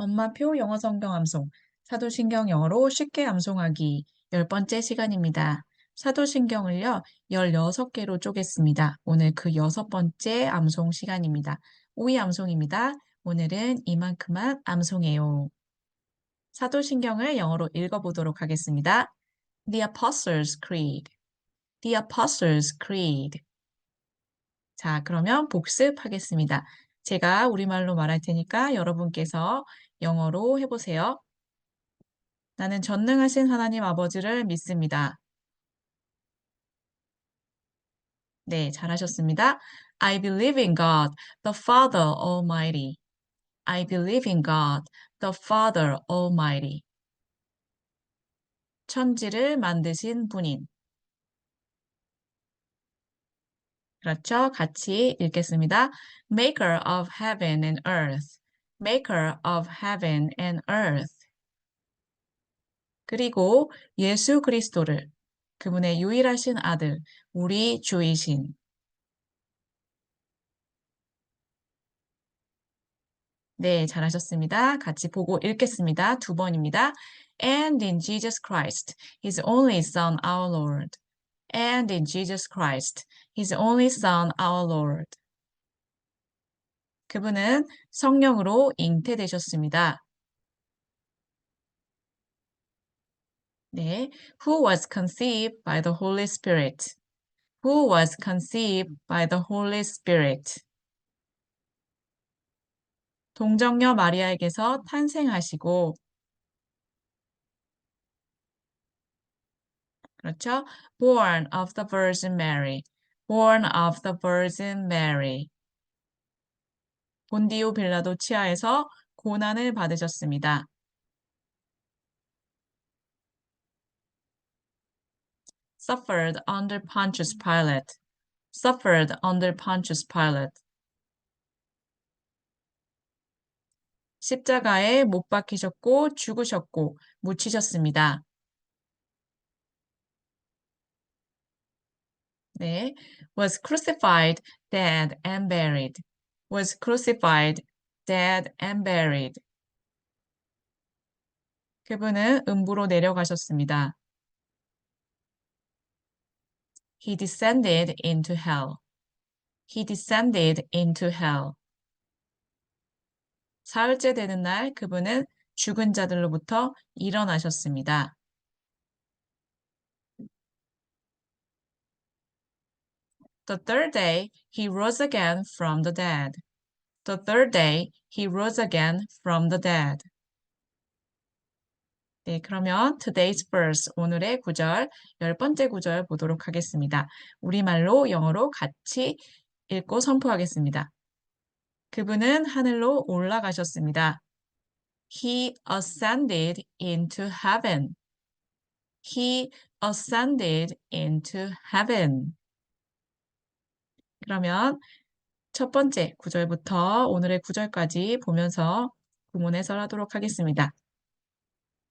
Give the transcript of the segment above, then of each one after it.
엄마표 영어 성경 암송, 사도신경 영어로 쉽게 암송하기 열 번째 시간입니다. 사도신경을요, 16개로 쪼갰습니다. 오늘 그 여섯 번째 암송 시간입니다. 오이 암송입니다. 오늘은 이만큼만 암송해요. 사도신경을 영어로 읽어보도록 하겠습니다. The Apostles' Creed. The Apostles' Creed. 자, 그러면 복습하겠습니다. 제가 우리말로 말할 테니까 여러분께서 영어로 해보세요. 나는 전능하신 하나님 아버지를 믿습니다. 네, 잘하셨습니다. I believe in God, the Father Almighty. I believe in God, the Father Almighty. 천지를 만드신 분인. 그렇죠? 같이 읽겠습니다. Maker of heaven and earth. Maker of heaven and earth. 그리고 예수 그리스도를 그분의 유일하신 아들, 우리 주이신 네, 잘하셨습니다. 같이 보고 읽겠습니다. 두 번입니다. And in Jesus Christ, His only Son, our Lord. And in Jesus Christ, His only Son, our Lord. 그분은 성령으로 잉태되셨습니다. 네, who was conceived by the Holy Spirit. Who was conceived by the Holy Spirit. 동정녀 마리아에게서 탄생하시고 그렇죠? Born of the Virgin Mary. Born of the Virgin Mary. 본디오 빌라도 치하에서 고난을 받으셨습니다. Suffered under Pontius Pilate. Suffered under Pontius Pilate. 십자가에 못 박히셨고 죽으셨고 묻히셨습니다. 네, was crucified, dead and buried. Was crucified, dead and buried. 그분은 음부로 내려가셨습니다. He descended into hell. He descended into hell. 사흘째 되는 날 그분은 죽은 자들로부터 일어나셨습니다. The third day he rose again from the dead. The third day he rose again from the dead. 네, 그러면 today's verse, 오늘의 구절, 열 번째 구절 보도록 하겠습니다. 우리말로 영어로 같이 읽고 선포하겠습니다. 그분은 하늘로 올라가셨습니다. He ascended into heaven. He ascended into heaven. 그러면 첫 번째 구절부터 오늘의 구절까지 보면서 구문 해설하도록 하겠습니다.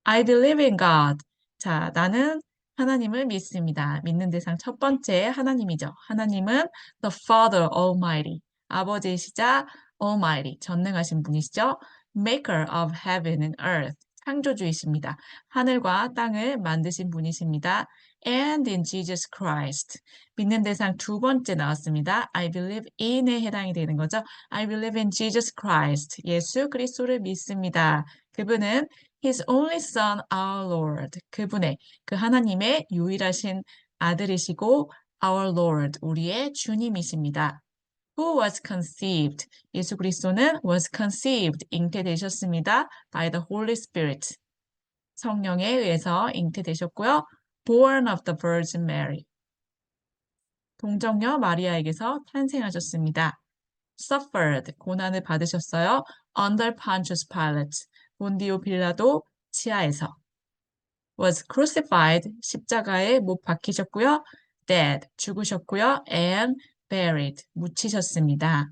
I believe in God. 자, 나는 하나님을 믿습니다. 믿는 대상 첫 번째 하나님이죠. 하나님은 the Father Almighty. 아버지이시자 Almighty. 전능하신 분이시죠. Maker of heaven and earth. 창조주이십니다. 하늘과 땅을 만드신 분이십니다. And in Jesus Christ. 믿는 대상 두 번째 나왔습니다. I believe in에 해당이 되는 거죠. I believe in Jesus Christ. 예수 그리스도를 믿습니다. 그분은 His only Son, our Lord. 그분의, 그 하나님의 유일하신 아들이시고 our Lord, 우리의 주님이십니다. Who was conceived? 예수 그리스도는 was conceived, 잉태되셨습니다. by the Holy Spirit. 성령에 의해서 잉태되셨고요. Born of the Virgin Mary. 동정녀 마리아에게서 탄생하셨습니다. suffered, 고난을 받으셨어요. under Pontius Pilate. 본디오 빌라도 치하에서 was crucified 십자가에 못 박히셨고요. dead 죽으셨고요. and buried 묻히셨습니다.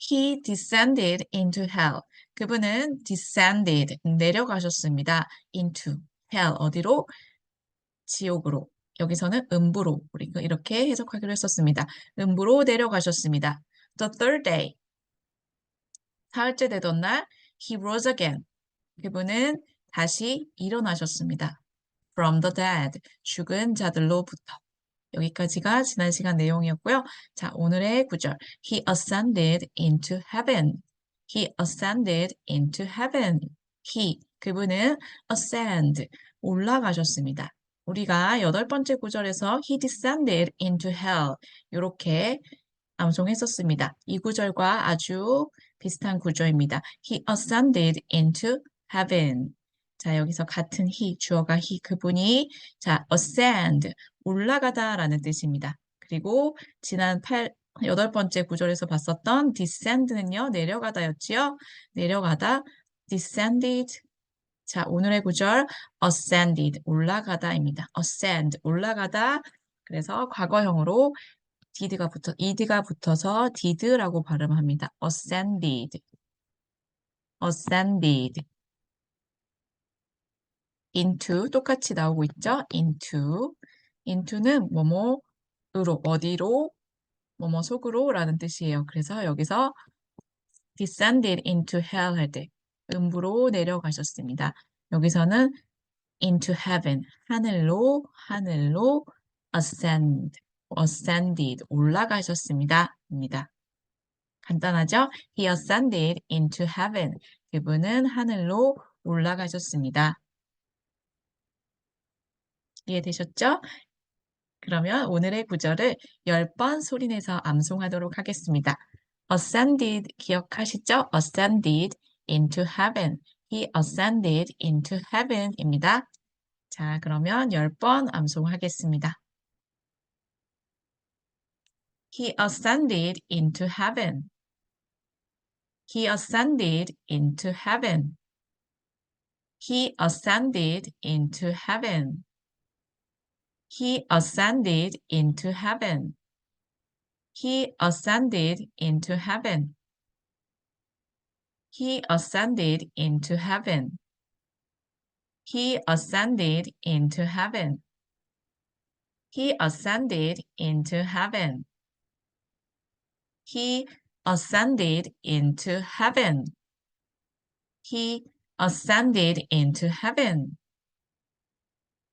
He descended into hell. 그분은 descended 내려가셨습니다. into hell 어디로? 지옥으로. 여기서는 음부로 우리 이렇게 해석하기로 했었습니다. 음부로 내려가셨습니다. The third day 사흘째 되던 날 he rose again. 그분은 다시 일어나셨습니다. from the dead. 죽은 자들로부터. 여기까지가 지난 시간 내용이었고요. 자, 오늘의 구절. He ascended into heaven. He ascended into heaven. He, 그분은 ascend, 올라가셨습니다. 우리가 여덟 번째 구절에서 he descended into hell 이렇게 암송했었습니다. 이 구절과 아주 비슷한 구조입니다. He ascended into heaven. 자, 여기서 같은 he, 주어가 he, 그분이 자, ascend, 올라가다 라는 뜻입니다. 그리고 지난 8, 여덟 번째 구절에서 봤었던 descend는요, 내려가다였지요. 내려가다, descended. 자, 오늘의 구절 ascended, 올라가다입니다. ascend, 올라가다. 그래서 과거형으로 did가 붙어, ed가 붙어서 did라고 발음합니다. ascended, ascended. into 똑같이 나오고 있죠? into. into는 뭐뭐으로, 어디로, 뭐뭐 속으로 라는 뜻이에요. 그래서 여기서 descended into hell 할 때 음부로 내려가셨습니다. 여기서는 into heaven, 하늘로, 하늘로 ascend, ascended, 올라가셨습니다. 입니다. 간단하죠? He ascended into heaven. 그분은 하늘로 올라가셨습니다. 이해되셨죠? 그러면 오늘의 구절을 10번 소리내서 암송하도록 하겠습니다. ascended 기억하시죠? ascended into heaven. He ascended into heaven 입니다. 자, 그러면 10번 암송하겠습니다. He ascended into heaven. He ascended into heaven. He ascended into heaven. He ascended into heaven. He ascended into heaven. He ascended into heaven. He ascended into heaven. He ascended into heaven. He ascended into heaven. He ascended into heaven.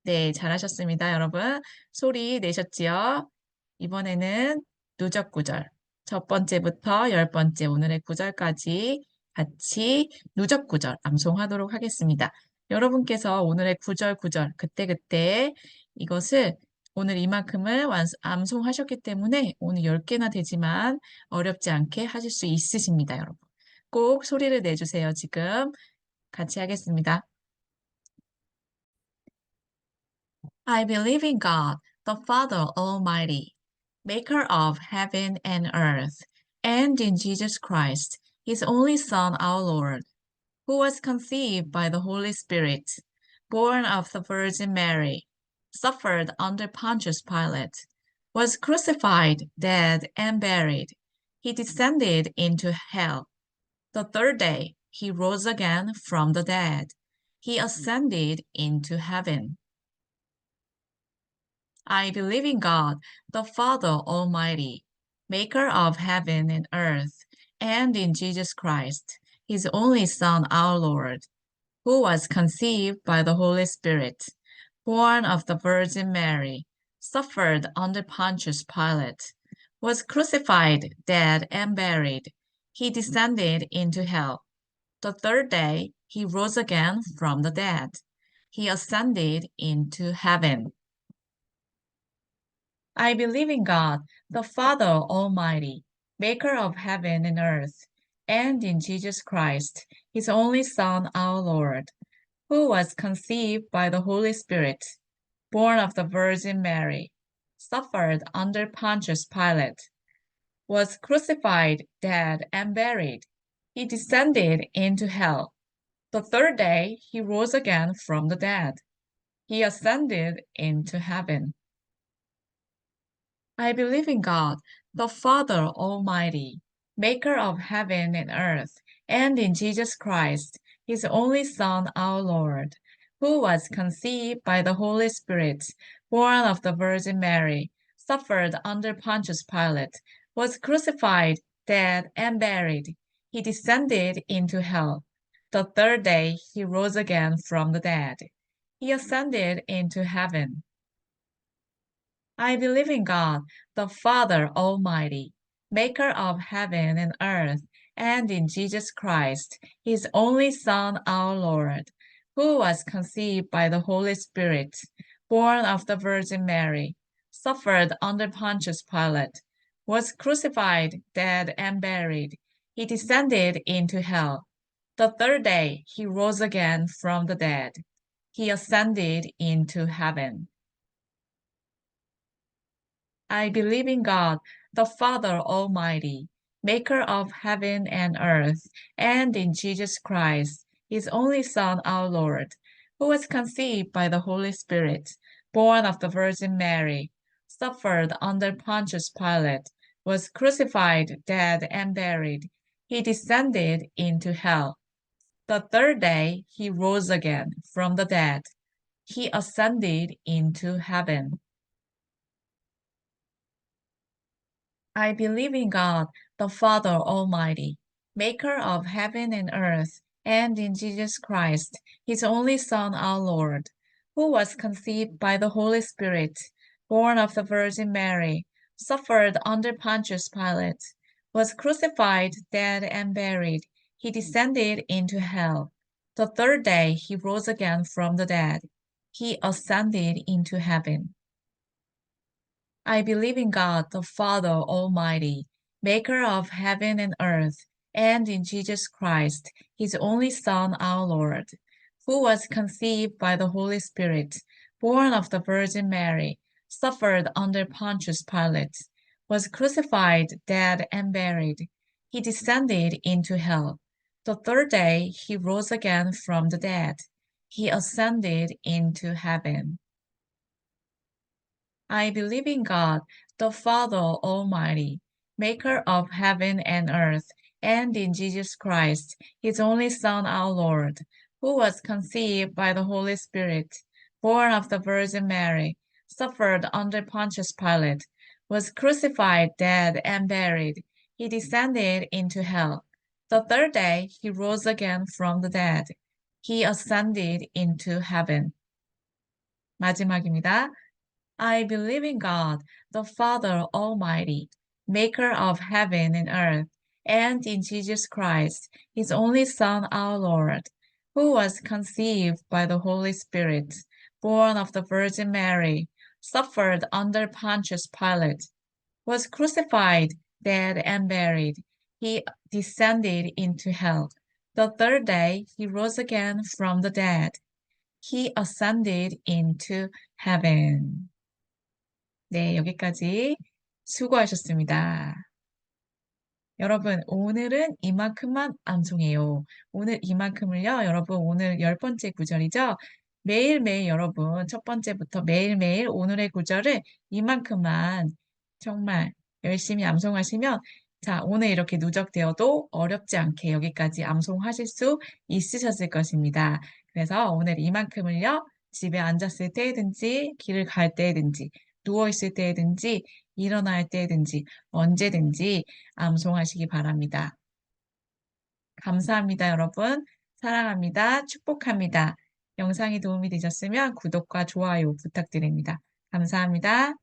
네, 잘하셨습니다, 여러분. 소리 내셨지요? 이번에는 누적 구절. 첫 번째부터 열 번째 오늘의 구절까지 같이 누적 구절 암송하도록 하겠습니다. 여러분께서 오늘의 구절 구절 그때그때 이것을 오늘 이만큼을 완- 암송하셨기 때문에 오늘 10개나 되지만 어렵지 않게 하실 수 있으십니다, 여러분. 꼭 소리를 내주세요, 지금. 같이 하겠습니다. I believe in God, the Father Almighty, maker of heaven and earth, and in Jesus Christ, his only Son, our Lord, who was conceived by the Holy Spirit, born of the Virgin Mary, suffered under Pontius Pilate, was crucified, dead, and buried. He descended into hell. The third day, he rose again from the dead. He ascended into heaven. I believe in God, the Father Almighty, maker of heaven and earth, and in Jesus Christ, his only Son, our Lord, who was conceived by the Holy Spirit, born of the Virgin Mary, suffered under Pontius Pilate, was crucified, dead, and buried. He descended into hell. The third day, he rose again from the dead. He ascended into heaven. I believe in God, the Father Almighty, maker of heaven and earth, and in Jesus Christ, his only Son, our Lord, who was conceived by the Holy Spirit, born of the Virgin Mary, suffered under Pontius Pilate, was crucified, dead, and buried. He descended into hell. The third day, he rose again from the dead. He ascended into heaven. I believe in God, the Father Almighty, maker of heaven and earth, and in Jesus Christ, his only Son, our Lord, who was conceived by the Holy Spirit, born of the Virgin Mary, suffered under Pontius Pilate, was crucified, dead, and buried. he descended into hell. The third day he rose again from the dead. He ascended into heaven. I believe in God, the Father Almighty, maker of heaven and earth, and in Jesus Christ, his only Son, our Lord, who was conceived by the Holy Spirit, born of the Virgin Mary, suffered under Pontius Pilate, was crucified, dead, and buried. He descended into hell. The third day he rose again from the dead. He ascended into heaven. I believe in God, the Father Almighty, maker of heaven and earth, and in Jesus Christ, his only Son, our Lord, who was conceived by the Holy Spirit, born of the Virgin Mary, suffered under Pontius Pilate, was crucified, dead, and buried. He descended into hell. The third day he rose again from the dead. He ascended into heaven. I believe in God, the Father Almighty, maker of heaven and earth, and in Jesus Christ, his only Son, our Lord, who was conceived by the Holy Spirit, born of the Virgin Mary, suffered under Pontius Pilate, was crucified, dead, and buried. He descended into hell. The third day he rose again from the dead. He ascended into heaven. I believe in God, the Father Almighty, maker of heaven and earth, and in Jesus Christ, his only Son, our Lord, who was conceived by the Holy Spirit, born of the Virgin Mary, suffered under Pontius Pilate, was crucified, dead, and buried. He descended into hell. The third day he rose again from the dead. He ascended into heaven. I believe in God, the Father Almighty, maker of heaven and earth, and in Jesus Christ, his only Son, our Lord, who was conceived by the Holy Spirit, born of the Virgin Mary, suffered under Pontius Pilate, was crucified, dead, and buried. He descended into hell. The third day he rose again from the dead. He ascended into heaven. 마지막입니다. I believe in God, the Father Almighty, maker of heaven and earth, and in Jesus Christ, his only Son, our Lord, who was conceived by the Holy Spirit, born of the Virgin Mary, suffered under Pontius Pilate, was crucified, dead, and buried. He descended into hell. The third day he rose again from the dead. He ascended into heaven. 네, 여기까지 수고하셨습니다. 여러분, 오늘은 이만큼만 암송해요. 오늘 이만큼을요, 여러분, 오늘 열 번째 구절이죠? 매일매일 여러분, 첫 번째부터 매일매일 오늘의 구절을 이만큼만 정말 열심히 암송하시면 자, 오늘 이렇게 누적되어도 어렵지 않게 여기까지 암송하실 수 있으셨을 것입니다. 그래서 오늘 이만큼을요, 집에 앉았을 때든지, 길을 갈 때든지, 누워있을 때든지, 일어날 때든지, 언제든지 암송하시기 바랍니다. 감사합니다, 여러분. 사랑합니다. 축복합니다. 영상이 도움이 되셨으면 구독과 좋아요 부탁드립니다. 감사합니다.